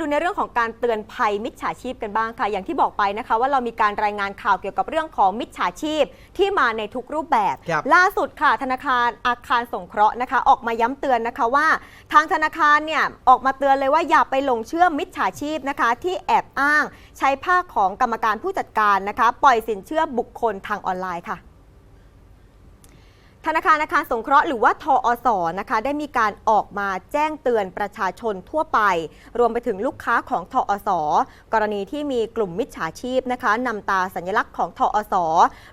ดูในเรื่องของการเตือนภัยมิจฉาชีพกันบ้างค่ะ อย่างที่บอกไปนะคะ ว่าเรามีการรายงานข่าวเกี่ยวกับเรื่องของมิจฉาชีพที่มาในทุกรูปแบบ ครับ ล่าสุดค่ะธนาคารอาคารสงเคราะห์นะคะ ออกมาย้ำเตือนนะคะว่า ทางธนาคารเนี่ยออกมาเตือนเลยว่าอย่าไปหลงเชื่อมิจฉาชีพนะคะ ที่แอบอ้างใช้ภาคของกรรมการผู้จัดการนะคะ ปล่อยสินเชื่อบุคคลทางออนไลน์ค่ะ ธนาคารอาคารสงเคราะห์หรือว่าทออสนะคะได้มีการออกมาแจ้งเตือนประชาชนทั่วไป รวมไปถึงลูกค้าของทออสกรณีที่มีกลุ่มมิจฉาชีพนะคะนำตาสัญลักษณ์ของทออส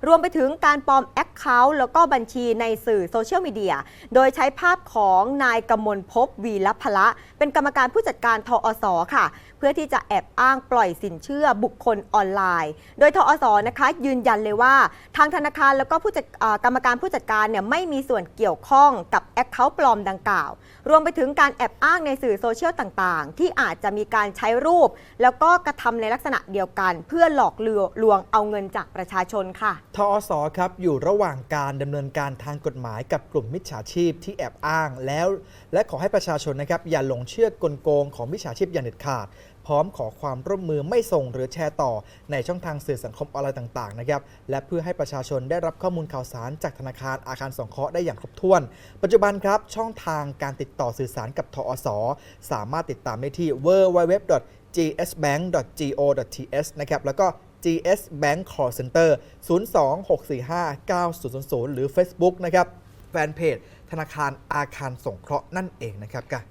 รวมไปถึงการปลอมแอคเคาท์แล้วก็บัญชีในสื่อโซเชียลมีเดียโดยใช้ภาพของนายกมลภพวีรพละ เป็นกรรมการผู้จัดการทออสค่ะ เพื่อที่จะแอบอ้างปล่อยสินเชื่อบุคคลออนไลน์ โดยทอสนะคะยืนยันเลยว่า ทางธนาคารแล้วก็ผู้จัดกรรมการผู้จัดการเนี่ยไม่มีส่วนเกี่ยวข้องกับแอคเคาท์ปลอมดังกล่าว รวมไปถึงการแอบอ้างในสื่อโซเชียลต่างๆ ที่อาจจะมีการใช้รูป แล้วก็กระทำในลักษณะเดียวกัน เพื่อหลอกลวงเอาเงินจากประชาชนค่ะ ทอสอครับอยู่ระหว่างการดำเนินการทางกฎหมายกับกลุ่มมิจฉาชีพที่แอบอ้างแล้ว และขอให้ประชาชนนะครับอย่าหลงเชื่อกลโกงของมิจฉาชีพอย่างเด็ดขาด พร้อมขอความร่วมมือไม่ส่งหรือแชร์ต่อในช่องทางสื่อสังคมออนไลน์ต่างๆนะครับและเพื่อให้ประชาชนได้รับข้อมูลข่าวสารจากธนาคารอาคารสงเคราะห์ได้อย่างครบถ้วน ปัจจุบันครับช่องทางการติดต่อสื่อสารกับทอสสามารถติดตามได้ที่ www.gsbank.go.th นะครับแล้วก็ GS Bank Call Center 026459000 หรือ Facebook นะครับแฟนเพจธนาคารอาคารสงเคราะห์นั่นเองนะครับกะ